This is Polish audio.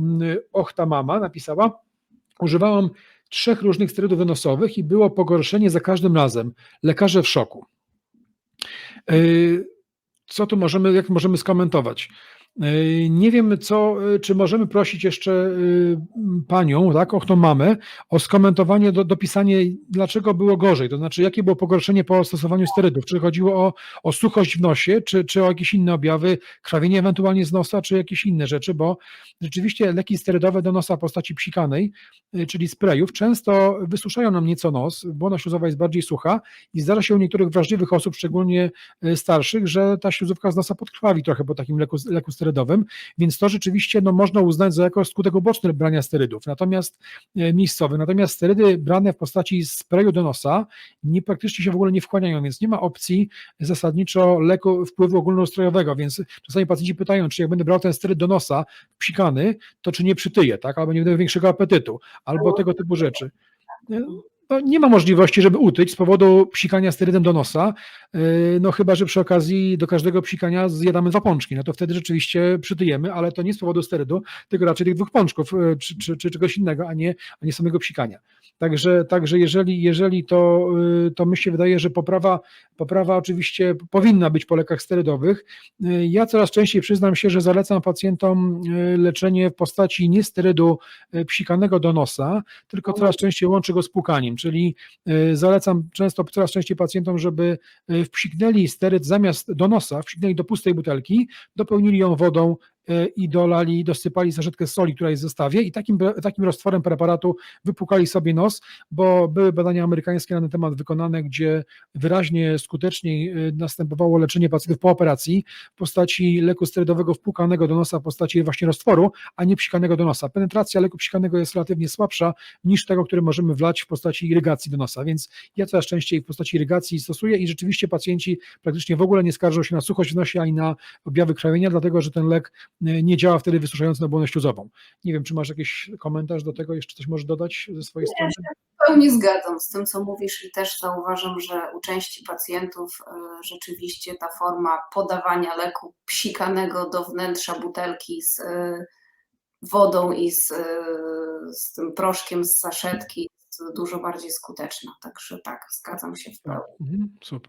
mm, Ochta Mama napisała, używałam trzech różnych sterydów wynosowych i było pogorszenie za każdym razem. Lekarze w szoku. Yy, Co tu możemy, jak możemy skomentować? Yy, Nie wiem, co, yy, czy możemy prosić jeszcze yy, panią, tak, och, tą mamę, o skomentowanie, do, dopisanie, dlaczego było gorzej, to znaczy, jakie było pogorszenie po stosowaniu sterydów, czy chodziło o, o suchość w nosie, czy, czy o jakieś inne objawy, krwawienie ewentualnie z nosa, czy jakieś inne rzeczy, bo rzeczywiście leki sterydowe do nosa w postaci psikanej, czyli sprayów, często wysuszają nam nieco nos, błona śluzowa jest bardziej sucha i zdarza się u niektórych wrażliwych osób, szczególnie starszych, że ta śluzówka z nosa podkrwawi trochę po takim leku, leku sterydowym, więc to rzeczywiście no, można uznać za jako skutek uboczny brania sterydów, natomiast e, miejscowy, natomiast sterydy brane w postaci sprayu do nosa nie praktycznie się w ogóle nie wchłaniają, więc nie ma opcji zasadniczo leku wpływu ogólnoustrojowego, więc czasami pacjenci pytają, czy jak będę brał ten steryd do nosa psikany, to czy nie przytyję, tak, albo nie będę większego apetytu, albo tego typu rzeczy. No, nie ma możliwości, żeby utyć z powodu psikania sterydem do nosa, yy, no chyba, że przy okazji do każdego psikania zjadamy dwa pączki, no to wtedy rzeczywiście przytyjemy, ale to nie z powodu sterydu, tylko raczej tych dwóch pączków, yy, czy, czy, czy czegoś innego, a nie, a nie samego psikania. Także, także jeżeli, jeżeli to, yy, to mi się wydaje, że poprawa, poprawa oczywiście powinna być po lekach sterydowych. Yy, Ja coraz częściej przyznam się, że zalecam pacjentom yy, leczenie w postaci nie sterydu yy, psikanego do nosa, tylko coraz częściej łączy go z pukaniem, czyli y, zalecam często coraz częściej pacjentom, żeby y, wpsiknęli steryd zamiast do nosa, wpsiknęli do pustej butelki, dopełnili ją wodą y, i dolali, dosypali saszetkę soli, która jest w zestawie i takim, takim roztworem preparatu wypukali sobie nos, bo były badania amerykańskie na ten temat wykonane, gdzie wyraźnie skuteczniej y, następowało leczenie pacjentów po operacji w postaci leku sterydowego wpukanego do nosa w postaci właśnie roztworu, a nie psikanego do nosa. Penetracja leku psikanego jest relatywnie słabsza niż tego, który możemy wlać w postaci irygacji do nosa, więc ja coraz częściej w postaci irygacji stosuję i rzeczywiście pacjenci praktycznie w ogóle nie skarżą się na suchość w nosie ani na objawy krwawienia, dlatego że ten lek y, nie działa wtedy wysuszająco na błonę śluzową. Nie wiem, czy masz jakiś komentarz do tego, jeszcze coś możesz dodać ze swojej strony? W pełni zgadzam z tym, co mówisz i też zauważam, że u części pacjentów e, rzeczywiście ta forma podawania leku psikanego do wnętrza butelki z e, wodą i z, e, z tym proszkiem z saszetki jest dużo bardziej skuteczna. Także tak, zgadzam się w pełni. Mhm, super.